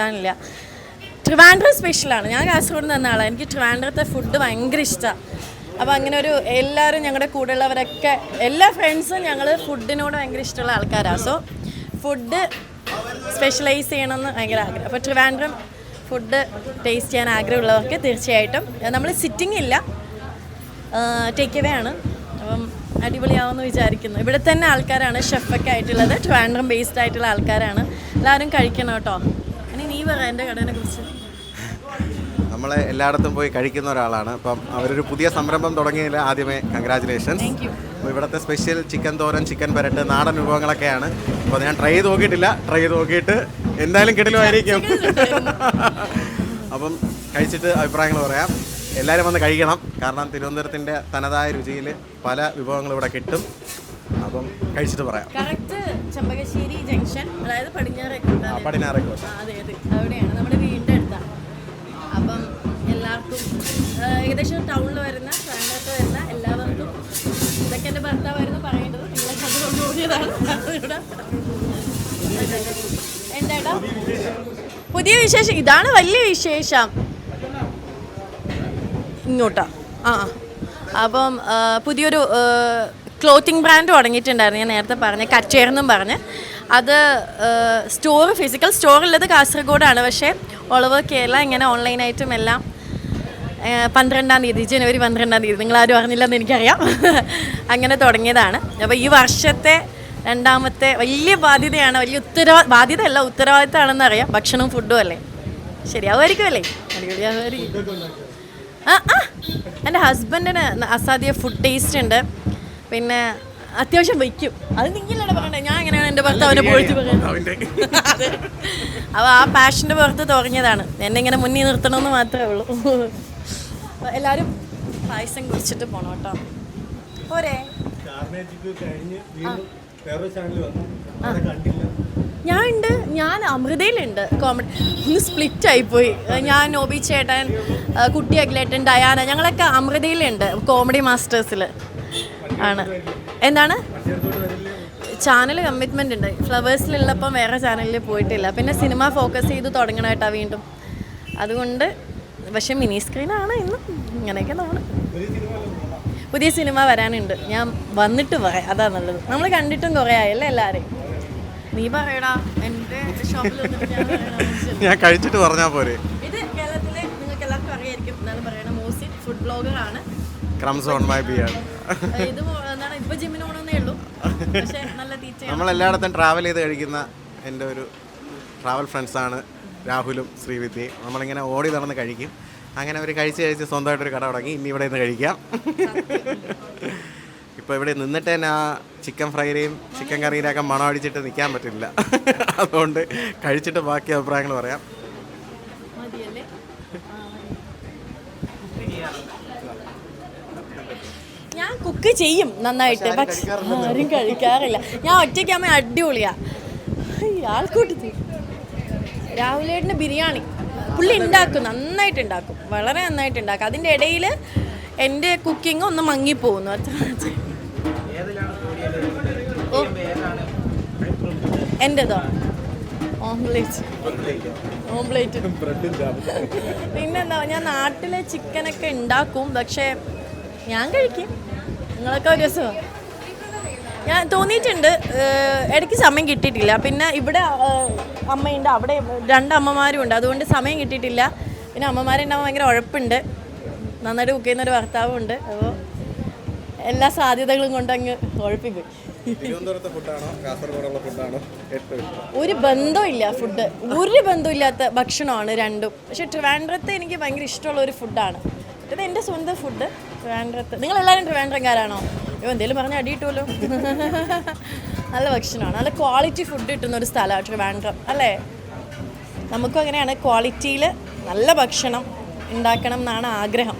കിട്ടാനില്ല. ട്രിവാൻഡ്രം സ്പെഷ്യലാണ് ഞാൻ കാസർഗോഡ് നിന്ന് ആളാണ് എനിക്ക് ട്രിവാൻഡ്രത്തെ ഫുഡ് ഭയങ്കര ഇഷ്ടമാണ് അപ്പോൾ അങ്ങനെ ഒരു എല്ലാവരും ഞങ്ങളുടെ കൂടെയുള്ളവരൊക്കെ എല്ലാ ഫ്രണ്ട്സും ഞങ്ങൾ ഫുഡിനോട് ഭയങ്കര ഇഷ്ടമുള്ള ആൾക്കാരാണ് സോ ഫുഡ് സ്പെഷ്യലൈസ് ചെയ്യണമെന്ന് ഭയങ്കര ആഗ്രഹം. അപ്പോൾ ട്രിവാൻഡ്രം ഫുഡ് ടേസ്റ്റ് ചെയ്യാൻ ആഗ്രഹമുള്ളവർക്ക് തീർച്ചയായിട്ടും നമ്മൾ സിറ്റിംഗ് ഇല്ല. ടേക്ക് എവേ ആണ്. അപ്പം അടിപൊളിയാവുമെന്ന് വിചാരിക്കുന്നു. ഇവിടെ തന്നെ ആൾക്കാരാണ് ഷെഫൊക്കെ ആയിട്ടുള്ളത്. ട്രിവാൻഡ്രം ബേസ്ഡ് ആയിട്ടുള്ള ആൾക്കാരാണ്. എല്ലാവരും കഴിക്കണം കേട്ടോ. ഇനി നീ പറ എന്റെ കടനെ കുറിച്ച്. നമ്മൾ എല്ലായിടത്തും പോയി കഴിക്കുന്ന ഒരാളാണ്. അപ്പം അവരൊരു പുതിയ സംരംഭം തുടങ്ങിയതിൽ ആദ്യമേ കൺഗ്രാചുലേഷൻസ് അപ്പോൾ ഇവിടുത്തെ സ്പെഷ്യൽ ചിക്കൻ തോരൻ ചിക്കൻ പരട്ട് നാടൻ വിഭവങ്ങളൊക്കെയാണ്. അപ്പോൾ ഞാൻ ട്രൈ ചെയ്ത് നോക്കിയിട്ടില്ല. ട്രൈ ചെയ്ത് നോക്കിയിട്ട് എന്തായാലും കിടലുമായിരിക്കും. അപ്പം കഴിച്ചിട്ട് അഭിപ്രായങ്ങൾ പറയാം. എല്ലാവരും വന്ന് കഴിക്കണം. കാരണം തിരുവനന്തപുരത്തിന്റെ തനതായ രുചിയിൽ പല വിഭവങ്ങളും ഇവിടെ കിട്ടും. അപ്പം കഴിച്ചിട്ട് പറയാം. കറക്റ്റ് ചെമ്പകശ്ശേരി ജംഗ്ഷൻ അതായത് പടിഞ്ഞാറ് ആ, പടിഞ്ഞാറേക്ക് അതെ അതെ. അവിടെയാണ് നമ്മുടെ വീടിന്റെ അടുത്താണ് അപ്പം എല്ലാവർക്കും ഏകദേശം ടൗണിൽ വരുന്ന ട്രാൻഡ്രത്ത് വരുന്ന എല്ലാവർക്കും ഇതൊക്കെ എന്റെ ഭർത്താവായിരുന്നു പറയേണ്ടത്. നിങ്ങളെ കണ്ടുകൊണ്ട് ഓടിയതാണ് എന്താടാ പുതിയ വിശേഷം. ഇതാണ് വലിയ വിശേഷം. ഇങ്ങോട്ടാ. ആ. അപ്പം പുതിയൊരു ക്ലോത്തിങ് ബ്രാൻഡ് തുടങ്ങിയിട്ടുണ്ടായിരുന്നു. ഞാൻ നേരത്തെ പറഞ്ഞ കച്ചേർന്നും പറഞ്ഞ്. അത് സ്റ്റോർ ഫിസിക്കൽ സ്റ്റോർ ഉള്ളത് കാസർഗോഡാണ്. പക്ഷേ ഓവർ കേരള ഇങ്ങനെ ഓൺലൈനായിട്ടും എല്ലാം പന്ത്രണ്ടാം തീയതി ജനുവരി പന്ത്രണ്ടാം തീയതി നിങ്ങൾ ആരും അറിഞ്ഞില്ലെന്ന് എനിക്കറിയാം. അങ്ങനെ തുടങ്ങിയതാണ്. അപ്പോൾ ഈ വർഷത്തെ രണ്ടാമത്തെ വലിയ ബാധ്യതയാണ് വലിയ ഉത്തരവാ ബാധ്യത അല്ല ഉത്തരവാദിത്തമാണെന്ന് അറിയാം. ഭക്ഷണവും ഫുഡും അല്ലേ? ശരിയാവുമായിരിക്കും അല്ലേ? അടിപൊളിയാവുമായിരിക്കും ആ ആ. എന്റെ ഹസ്ബൻഡിന് അസാധ്യ ഫുഡ് ടേസ്റ്റ് ഉണ്ട്. പിന്നെ അത്യാവശ്യം വയ്ക്കും. അത് നിങ്ങളുടെ പറയണ്ടേ ഞാൻ എങ്ങനെയാണ് എന്റെ ഭർത്താവിനെ പോയിട്ട് പറയുന്നത്. അപ്പോൾ ആ പാഷന്റെ പുറത്ത് തുടങ്ങിയതാണ് എന്നെ ഇങ്ങനെ മുന്നിൽ നിർത്തണമെന്ന് മാത്രമേ ഉള്ളൂ. അപ്പോൾ എല്ലാവരും പായസം കുടിച്ചിട്ട് പോണം കേട്ടോ. പോരേ. ഞാൻ ഉണ്ട് ഞാൻ അമൃതയിലുണ്ട്. കോമഡി ഒന്ന് സ്പ്ലിറ്റ് ആയിപ്പോയി ഞാൻ നോബി ചേട്ടൻ കുട്ടി അഖിലേട്ടൻ ഡയാന ഞങ്ങളൊക്കെ അമൃതയിലുണ്ട്. കോമഡി മാസ്റ്റേഴ്സിൽ ആണ്. എന്താണ്? ചാനൽ കമ്മിറ്റ്മെന്റ് ഉണ്ട്. ഫ്ലവേഴ്സിലുള്ളപ്പം വേറെ ചാനലിൽ പോയിട്ടില്ല. പിന്നെ സിനിമ ഫോക്കസ് ചെയ്ത് തുടങ്ങണമായിട്ടാണ് വീണ്ടും. അതുകൊണ്ട് പക്ഷേ മിനി സ്ക്രീനാണ് ഇന്നും. ഇങ്ങനെയൊക്കെ നമ്മൾ പുതിയ സിനിമ വരാനുണ്ട്. ഞാൻ വന്നിട്ട് പറയാം. അതാ നല്ലത്. നമ്മൾ കണ്ടിട്ടും കുറേ ആയല്ലേ എല്ലാവരെയും നീ പറയടാ. എന്റെ ഷോപ്പിൽ ഞാൻ കഴിച്ചിട്ട് പറഞ്ഞാൽ പോരെ. ബ്ലോഗറാണ് ക്രംസ് ഓൺ മൈ ബിയർ ഇത് മോ- എന്താണ് ഇപ്പൊ ജിമ്മിന് പോകണമെന്നേ ഉള്ളൂ. പക്ഷേ നല്ല നമ്മൾ എല്ലായിടത്തും ട്രാവൽ ചെയ്ത് കഴിക്കുന്ന എന്റെ ഒരു ട്രാവൽ ഫ്രണ്ട്സാണ് രാഹുലും ശ്രീവിദ്യയും. നമ്മളിങ്ങനെ ഓടി നടന്ന് കഴിക്കും. അങ്ങനെ അവർ കഴിച്ച് കഴിച്ച് സ്വന്തമായിട്ടൊരു കട തുടങ്ങി. ഇനി ഇവിടെ നിന്ന് കഴിക്കാം. ഇപ്പോൾ ഇവിടെ നിന്നിട്ട് തന്നെ ആ ചിക്കൻ ഫ്രൈയുടെയും ചിക്കൻ കറിയുടെയും ഒക്കെ മണം അടിച്ചിട്ട് നിൽക്കാൻ പറ്റില്ല. അതുകൊണ്ട് കഴിച്ചിട്ട് ബാക്കി അഭിപ്രായങ്ങൾ പറയാം മതിയല്ലേ ഞാൻ കുക്ക് ചെയ്യും നന്നായിട്ട്. പക്ഷെ ആരും കഴിക്കാറില്ല. ഞാൻ ഒറ്റയ്ക്ക് അമ്മ അടിപൊളിയാ. ആൾക്കൂട്ടത്തിൽ രാഹുലേട്ടന്റെ ബിരിയാണി. പുള്ളി ഉണ്ടാക്കും നന്നായിട്ട് ഉണ്ടാക്കും. വളരെ നന്നായിട്ട് ഉണ്ടാക്കും. അതിന്റെ ഇടയിൽ എന്റെ കുക്കിംഗ് ഒന്ന് മങ്ങിപ്പോകുന്നു. എന്റെതോ ഓംലേറ്റ് ഓംലേറ്റ് പിന്നെന്താ ഞാൻ നാട്ടിലെ ചിക്കനൊക്കെ ഉണ്ടാക്കും. പക്ഷേ ഞാൻ കഴിക്കും. നിങ്ങളൊക്കെ ഒരു ദിവസം ഞാൻ തോന്നിയിട്ടുണ്ട് ഇടയ്ക്ക് സമയം കിട്ടിയിട്ടില്ല. പിന്നെ ഇവിടെ അമ്മയുണ്ട്. അവിടെ രണ്ട് അമ്മമാരും ഉണ്ട് അതുകൊണ്ട് സമയം കിട്ടിയിട്ടില്ല. പിന്നെ അമ്മമാരുണ്ടാവാൻ ഭയങ്കര ഉഴപ്പുണ്ട്. നന്നായിട്ട് കുക്ക് ചെയ്യുന്ന ഒരു ഭർത്താവും ഉണ്ട് അപ്പോൾ എല്ലാ സാധ്യതകളും കൊണ്ട് അങ്ങ് ഉഴപ്പിപ്പോയി ഒരു ബന്ധമില്ല ഫുഡ്. ഒരു ബന്ധമില്ലാത്ത ഭക്ഷണമാണ് രണ്ടും. പക്ഷെ ട്രിവാൻഡ്രത്ത് എനിക്ക് ഭയങ്കര ഇഷ്ടമുള്ള ഒരു ഫുഡാണ്. ഇത് എന്റെ സ്വന്തം ഫുഡ്. ട്രിവാൻഡ്രത്ത്. നിങ്ങൾ എല്ലാവരും ട്രിവാൻഡ്രംകാരാണോ? അയ്യോ എന്തെങ്കിലും പറഞ്ഞാൽ അടി കിട്ടുമല്ലോ നല്ല ഭക്ഷണമാണ്. നല്ല ക്വാളിറ്റി ഫുഡ് കിട്ടുന്ന ഒരു സ്ഥലമാണ് ട്രിവാൻഡ്രം അല്ലേ? നമുക്കും അങ്ങനെയാണ് ക്വാളിറ്റിയിൽ നല്ല ഭക്ഷണം ഉണ്ടാക്കണം എന്നാണ് ആഗ്രഹം.